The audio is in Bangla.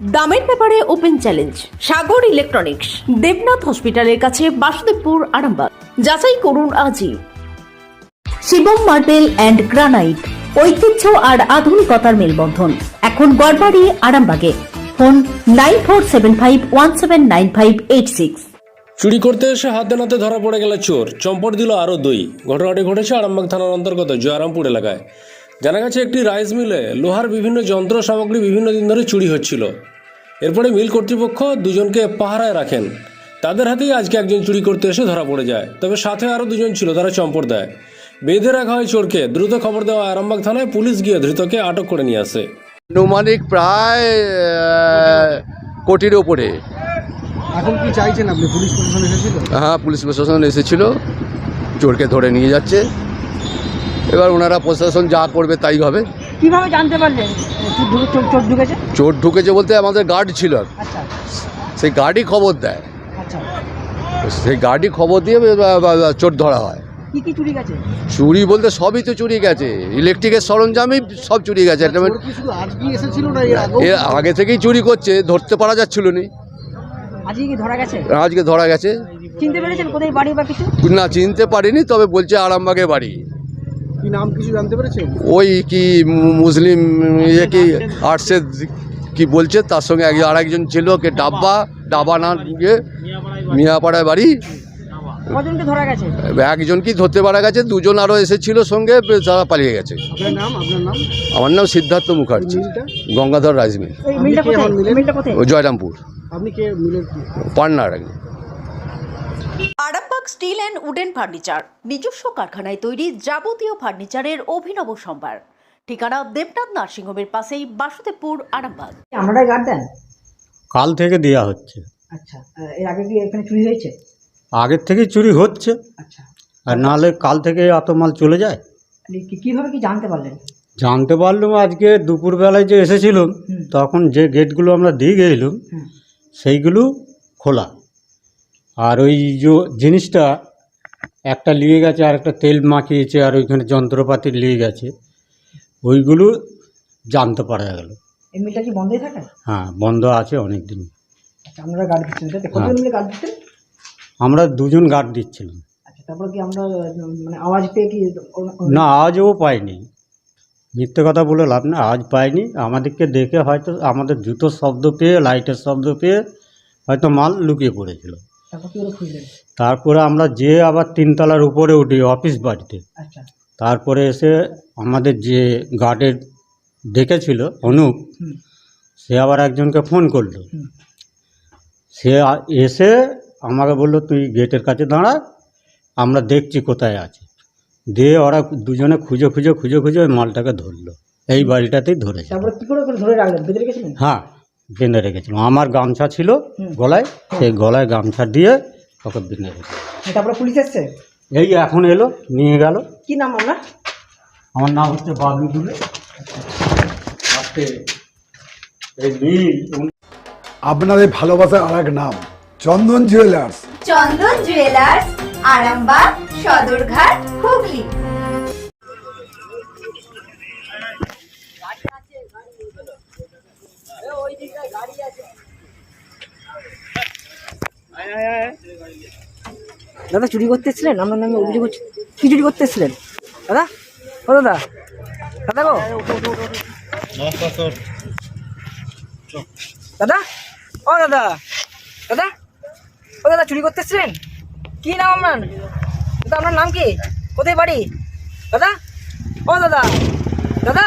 দামের ব্যাপারে open challenge, Sagar electronics, Debnath হসপিটালের কাছে বাসুদেবপুর, আরামবাগ। যাচাই করুন আজই। শিবম মার্বেল অ্যান্ড গ্রানাইট, ঐতিহ্য আর আধুনিকতার মেলবন্ধন। এখন গড়বাড়ি, আরামবাগে। Phone nine four seven five one seven nine five eight six. চুরি করতে এসে হাতে নাতে ধরা পড়ে গেল চোর। চম্পট দিল আরও দুই। ঘটনাটি ঘটেছে আরামবাগ থানার অন্তর্গত জয়রামপুর এলাকায়। জানা গেছে একটি রাইস মিলে লোহার বিভিন্ন যন্ত্র সামগ্রী বিভিন্ন দিন ধরে চুরি হচ্ছিল। এরপরে মিল কর্তৃপক্ষ দুজনকে পাহারায় রাখেন। তাদের হাতেই আজকে একজন চুরি করতে এসে ধরা পড়ে যায়। তবে সাথে আরও দুজন ছিল তারা চম্পট দেয়। বেঁধে রাখা হয় চোরকে। দ্রুত খবর দেওয়া আরামবাগ থানায় পুলিশ গিয়ে ধৃতকে আটক করে নিয়ে আসে। আনুমানিক প্রায় কোটির ওপরে। এখন কি চাইছেন আপনি? পুলিশ প্রশাসন এসেছিল? হ্যাঁ পুলিশ প্রশাসন এসেছিল। চোরকে ধরে নিয়ে যাচ্ছে। এবার ওনারা প্রশাসন যা করবে তাই হবে। কীভাবে জানতে পারলেন? চোর ঢুকে চোর চোর ঢুকেছে? চোর ঢুকেছে বলতে আমাদের গার্ড ছিল আচ্ছা। সেই গার্ডই খবর দেয়। আচ্ছা। সেই গার্ডই খবর দিয়ে চোর ধরা হয়। কি কি চুরি গেছে? চুরি বলতে সবই তো চুরি গেছে। ইলেকট্রিকের সরঞ্জামই সব চুরি গেছে। এর আগে থেকেই চুরি করছে ধরতে পারা যাচ্ছিল না। আজকে ধরা গেছে? আজকে ধরা গেছে। চিনতে পেরেছেন কোথায় বাড়ি বা কিছু? না চিনতে পারিনি তবে বলছে আরামবাগে বাড়ি। কি নাম কিছু জানতে পেরেছেন? ওই কি মুসলিম ইয়ে কি আর্টসের কি বলছে তার সঙ্গে এক আরেকজন ছিল কে ডাব্বা ডাবা না ইয়ে মিয়াপাড়ায় বাড়ি। কজনকে ধরা গেছে? একজনকেই ধরতে পারা গেছে দুজন আরও এসেছিল সঙ্গে তারা পালিয়ে গেছে। আপনার নাম আপনার নাম? আমার নাম সিদ্ধার্থ মুখার্জি। গঙ্গাধর রাজমিল জয়রামপুর। পান্নার আগে Arambagh steel and wooden furniture নিজস্ব কারখানায় তৈরি যাবতীয় ফার্নিচারের অভিনব সম্ভার। ঠিকানা দেবনাথ নার্সিংহোমের পাশেই বাসুদেবপুর আরামবাগ। আপনারাই গার্ড দেন কাল থেকে দেওয়া হচ্ছে। আচ্ছা এর আগে কি এখানে চুরি হয়েছে? আগের থেকেই চুরি হচ্ছে। আচ্ছা। আর নাহলে কাল থেকে এত মাল চলে যায়। কি- কীভাবে কি জানতে পারলেন? জানতে পারলাম আজকে দুপুরবেলায় যে এসেছিলাম তখন যে গেটগুলো আমরা দিয়ে গেছিলাম সেইগুলো খোলা। আর ওই যে জিনিসটা একটা নিয়ে গেছে আর একটা তেল মাখিয়েছে আর ওইখানে যন্ত্রপাতি নিয়ে গেছে ওইগুলো জানতে পারা গেল। এই মিলটা কি বন্ধই থাকে? হ্যাঁ বন্ধ আছে অনেক দিন আচ্ছা আপনারা গার্ড দিচ্ছেন তাই কতজন হ্যাঁ। মিলে গার্ড দিচ্ছেন? আমরা দুজন গার্ড দিচ্ছিলাম। আচ্ছা তারপরে কি আমরা মানে আওয়াজ পেয়ে কি না আজও পাইনি। মিথ্যে কথা বলে লাভ না আজ পাইনি। আমাদেরকে দেখে হয়তো আমাদের জুতোর শব্দ পেয়ে লাইটের শব্দ পেয়ে হয়তো মাল লুকিয়ে পড়েছিল। তারপর আমরা যে আবার তিনতলার উপরে উঠি অফিস বাড়িতে। আচ্ছা। তারপরে এসে আমাদের যে গার্ডের ডেকেছিল অনুপ সে আবার একজনকে ফোন করল। সে এসে আমাকে বলল তুই গেটের কাছে দাঁড়া আমরা দেখছি কোথায় আছে। দিয়ে ওরা দুজনে খুঁজে খুঁজে খুঁজে খুঁজে ওই মালটাকে ধরলো। এই বাড়িটাতেই ধরেছে। হ্যাঁ। বেঁধে রেখেছিলাম। আমার গামছা ছিল গলায় সেই গলায় গামছা দিয়ে ওকে বেঁধে রেখেছিলাম। তারপরে পুলিশ এসছে? এই এখন এলো নিয়ে গেল। কি নাম আপনার? আমার নাম হচ্ছে বাবলু দুলে। আপনাদের ভালোবাসার আর এক নাম চন্দন জুয়েলার্স। চন্দন জুয়েলার্স আরামবাগ সদরঘাট হুগলি। দাদা চুরি করতে এসেছিলেন আপনার নামে অভিযোগ হচ্ছে কি চুরি করতে দাদা? ও দাদা। দাদা গো। দাদা? ও দাদা। দাদা? ও দাদা চুরি করতে এসেছিলেন কি নাম আপনার? দাদা, আপনার নাম কি? কোথায় বাড়ি? দাদা? ও দাদা। দাদা?